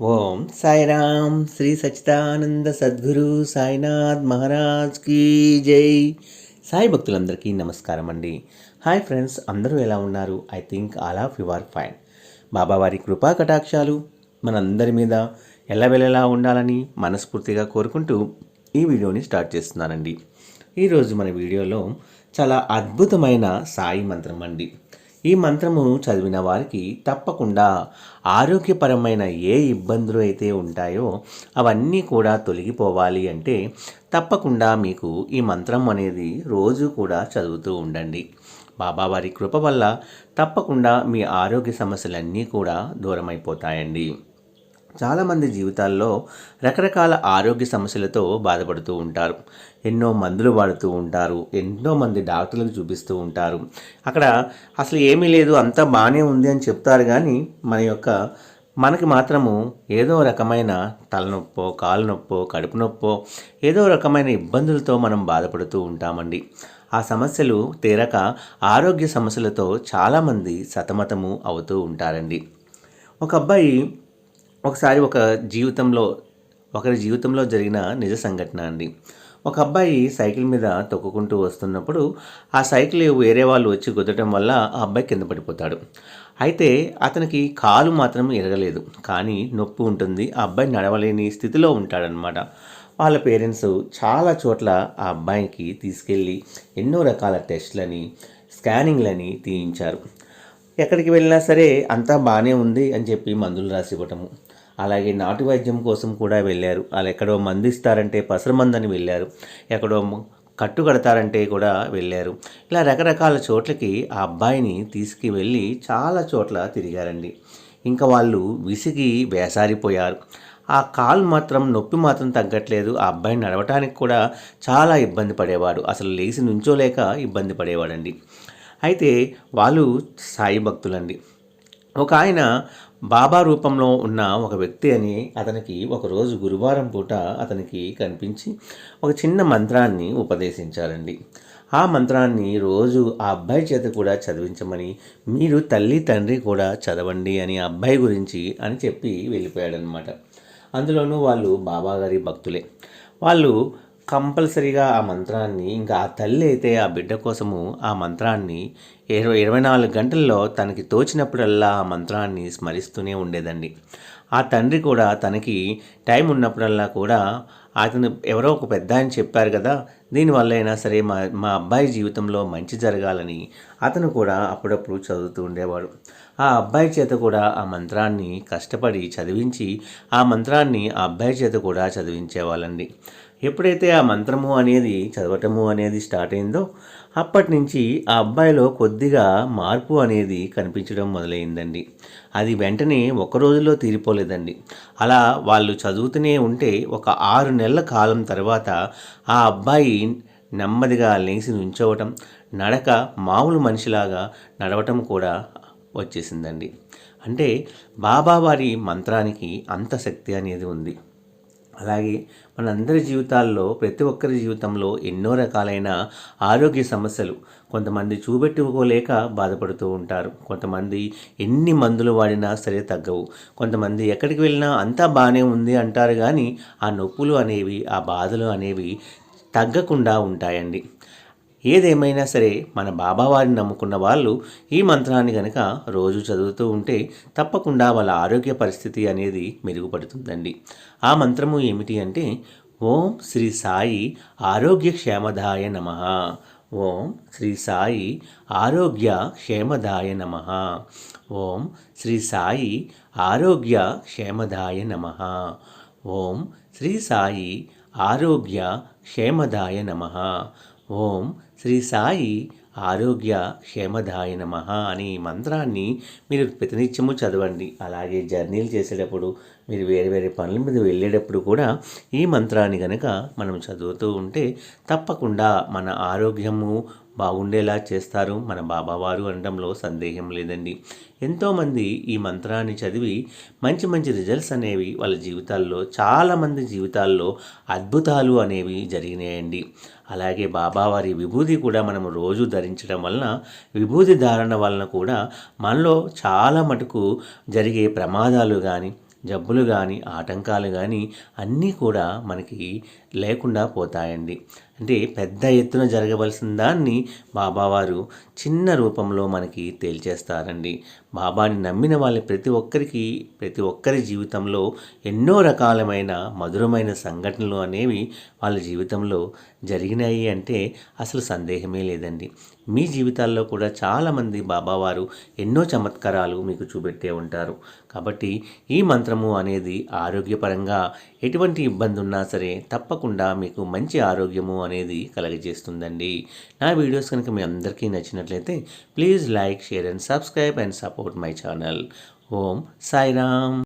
ఓం సాయిరామ్ శ్రీ సచిదానంద సద్గురు సాయినాథ్ మహారాజ్ కీ జై. సాయి భక్తులందరికీ నమస్కారం అండి. హాయ్ ఫ్రెండ్స్ అందరూ ఎలా ఉన్నారు? I think all of you are fine. బాబావారి కృపా కటాక్షాలు మనందరి మీద ఎల్లవెల్లలా ఉండాలని మనస్ఫూర్తిగా కోరుకుంటూ ఈ వీడియోని స్టార్ట్ చేస్తున్నానండి. ఈరోజు మన వీడియోలో చాలా అద్భుతమైన సాయి మంత్రం అండి. ఈ మంత్రము చదివిన వారికి తప్పకుండా ఆరోగ్యపరమైన ఏ ఇబ్బందులు అయితే ఉంటాయో అవన్నీ కూడా తొలగిపోవాలి అంటే తప్పకుండా మీకు ఈ మంత్రం అనేది రోజు కూడా చదువుతూ ఉండండి. బాబావారి కృప వల్ల తప్పకుండా మీ ఆరోగ్య సమస్యలన్నీ కూడా దూరమైపోతాయండి. చాలామంది జీవితాల్లో రకరకాల ఆరోగ్య సమస్యలతో బాధపడుతూ ఉంటారు. ఎన్నో మందులు వాడుతూ ఉంటారు. ఎన్నో మంది డాక్టర్లకు చూపిస్తూ ఉంటారు. అక్కడ అసలు ఏమీ లేదు అంతా బాగానే ఉంది అని చెప్తారు కానీ మన యొక్క మనకి మాత్రము ఏదో రకమైన తలనొప్పో కాలు నొప్పో కడుపు నొప్పో ఏదో రకమైన ఇబ్బందులతో మనం బాధపడుతూ ఉంటామండి. ఆ సమస్యలు తీరక ఆరోగ్య సమస్యలతో చాలామంది సతమతము అవుతూ ఉంటారండి. ఒక అబ్బాయి ఒకసారి ఒక జీవితంలో ఒకరి జీవితంలో జరిగిన నిజ సంఘటన అండి. ఒక అబ్బాయి సైకిల్ మీద తొక్కుకుంటూ వస్తున్నప్పుడు ఆ సైకిల్ వేరే వాళ్ళు వచ్చి గుద్దటం వల్ల ఆ అబ్బాయి కింద పడిపోతాడు. అయితే అతనికి కాలు మాత్రం ఎరగలేదు. కానీ నొప్పి ఉంటుంది. ఆ అబ్బాయి నడవలేని స్థితిలో ఉంటాడనమాట వాళ్ళ పేరెంట్స్ చాలా చోట్ల ఆ అబ్బాయికి తీసుకెళ్ళి ఎన్నో రకాల టెస్ట్లని స్కానింగ్లని తీయించారు. ఎక్కడికి వెళ్ళినా సరే అంతా బాగానే ఉంది అని చెప్పి మందులు రాసి ఇవ్వటము. అలాగే నాటు వైద్యం కోసం కూడా వెళ్ళారు. వాళ్ళు ఎక్కడో మందిస్తారంటే పసరమందని వెళ్ళారు. ఎక్కడో కట్టు కడతారంటే కూడా వెళ్ళారు. ఇలా రకరకాల చోట్లకి ఆ అబ్బాయిని తీసుకువెళ్ళి చాలా చోట్ల తిరిగారండి. ఇంకా వాళ్ళు విసిగి వేసారిపోయారు. ఆ కాలు మాత్రం నొప్పి మాత్రం తగ్గట్లేదు. ఆ అబ్బాయిని నడవటానికి కూడా చాలా ఇబ్బంది పడేవాడు. అసలు లేచి నుంచోలేక ఇబ్బంది పడేవాడండి. అయితే వాళ్ళు సాయి భక్తులండి. ఒక ఆయన బాబా రూపంలో ఉన్న ఒక వ్యక్తి అని అతనికి ఒకరోజు గురువారం పూట అతనికి కనిపించి ఒక చిన్న మంత్రాన్ని ఉపదేశించారండి. ఆ మంత్రాన్ని రోజు ఆ అబ్బాయి చేత కూడా చదివించమని మీరు తల్లి తండ్రి కూడా చదవండి అని ఆ అబ్బాయి గురించి అని చెప్పి వెళ్ళిపోయాడనమాట అందులోనూ వాళ్ళు బాబాగారి భక్తులే. వాళ్ళు కంపల్సరీగా ఆ మంత్రాన్ని ఇంకా ఆ తల్లి అయితే ఆ బిడ్డ కోసము ఆ మంత్రాన్ని ఇరవై ఇరవై నాలుగు గంటల్లో తనకి తోచినప్పుడల్లా ఆ మంత్రాన్ని స్మరిస్తూనే ఉండేదండి. ఆ తండ్రి కూడా తనకి టైం ఉన్నప్పుడల్లా కూడా అతను ఎవరో ఒక పెద్ద ఆయన చెప్పారు కదా దీనివల్ల అయినా సరే మా మా అబ్బాయి జీవితంలో మంచి జరగాలని అతను కూడా అప్పుడప్పుడు చదువుతూ ఉండేవాడు. ఆ అబ్బాయి చేత కూడా ఆ మంత్రాన్ని కష్టపడి చదివించి ఆ మంత్రాన్ని ఆ అబ్బాయి చేత కూడా చదివించేవాళ్ళండి. ఎప్పుడైతే ఆ మంత్రము అనేది చదవటము అనేది స్టార్ట్ అయిందో అప్పటి నుంచి ఆ అబ్బాయిలో కొద్దిగా మార్పు అనేది కనిపించడం మొదలైందండి. అది వెంటనే ఒక రోజులో తీరిపోలేదండి. అలా వాళ్ళు చదువుతూనే ఉంటే ఒక ఆరు నెలల కాలం తర్వాత ఆ అబ్బాయి నెమ్మదిగా లేచి నుంచోవటం నడక మామూలు మనిషిలాగా నడవటం కూడా వచ్చేసిందండి. అంటే బాబావారి మంత్రానికి అంత శక్తి అనేది ఉంది. అలాగే మనందరి జీవితాల్లో ప్రతి ఒక్కరి జీవితంలో ఎన్నో రకాలైన ఆరోగ్య సమస్యలు కొంతమంది చూపెట్టుకోలేక బాధపడుతూ ఉంటారు. కొంతమంది ఎన్ని మందులు వాడినా సరే తగ్గవు. కొంతమంది ఎక్కడికి వెళ్ళినా అంతా బాగానే ఉంది అంటారు కానీ ఆ నొప్పులు అనేవి ఆ బాధలు అనేవి తగ్గకుండా ఉంటాయండి. ఏదేమైనా సరే మన బాబావారిని నమ్ముకున్న వాళ్ళు ఈ మంత్రాన్ని కనుక రోజు చదువుతూ ఉంటే తప్పకుండా వాళ్ళ ఆరోగ్య పరిస్థితి అనేది మెరుగుపడుతుందండి. ఆ మంత్రము ఏమిటి అంటే ఓం శ్రీ సాయి ఆరోగ్య క్షేమదాయ నమ. ఓం శ్రీ సాయి ఆరోగ్య క్షేమదాయ నమ. ఓం శ్రీ సాయి ఆరోగ్య క్షేమదాయ నమ. ఓం శ్రీ సాయి ఆరోగ్య క్షేమదాయ నమ. ఓం శ్రీ సాయి ఆరోగ్య క్షేమదాయ నమ అని మంత్రాన్ని మీరు ప్రతినిత్యము చదవండి. అలాగే జర్నీలు చేసేటప్పుడు మీరు వేరే వేరే పనుల మీద వెళ్ళేటప్పుడు కూడా ఈ మంత్రాన్ని కనుక మనం చదువుతూ ఉంటే తప్పకుండా మన ఆరోగ్యము బాగుండేలా చేస్తారు మన బాబావారు అనడంలో సందేహం లేదండి. ఎంతోమంది ఈ మంత్రాన్ని చదివి మంచి మంచి రిజల్ట్స్ అనేవి వాళ్ళ జీవితాల్లో చాలామంది జీవితాల్లో అద్భుతాలు అనేవి జరిగినాయండి. అలాగే బాబావారి విభూది కూడా మనం రోజు ధరించడం వలన విభూది ధారణ వలన కూడా మనలో చాలా మటుకు జరిగే ప్రమాదాలు కానీ జబ్బులు కానీ ఆటంకాలు కానీ అన్నీ కూడా మనకి లేకుండా పోతాయండి. అంటే పెద్ద ఎత్తున జరగవలసిన దాన్ని బాబావారు చిన్న రూపంలో మనకి తేల్చేస్తారండి. బాబాని నమ్మిన వాళ్ళ ప్రతి ఒక్కరికి ప్రతి ఒక్కరి జీవితంలో ఎన్నో రకాలమైన మధురమైన సంఘటనలు అనేవి వాళ్ళ జీవితంలో జరిగినాయి అంటే అసలు సందేహమే లేదండి. మీ జీవితాల్లో కూడా చాలామంది బాబావారు ఎన్నో చమత్కారాలు మీకు చూపెట్టే ఉంటారు. కాబట్టి ఈ మంత్రము అనేది ఆరోగ్యపరంగా ఎటువంటి ఇబ్బంది ఉన్నా సరే తప్పకుండా మీకు మంచి ఆరోగ్యము అనేది కలగజేస్తుందండి. నా వీడియోస్ కనుక మీ అందరికీ నచ్చినట్లయితే please like share and subscribe and support my channel. Om Sairam.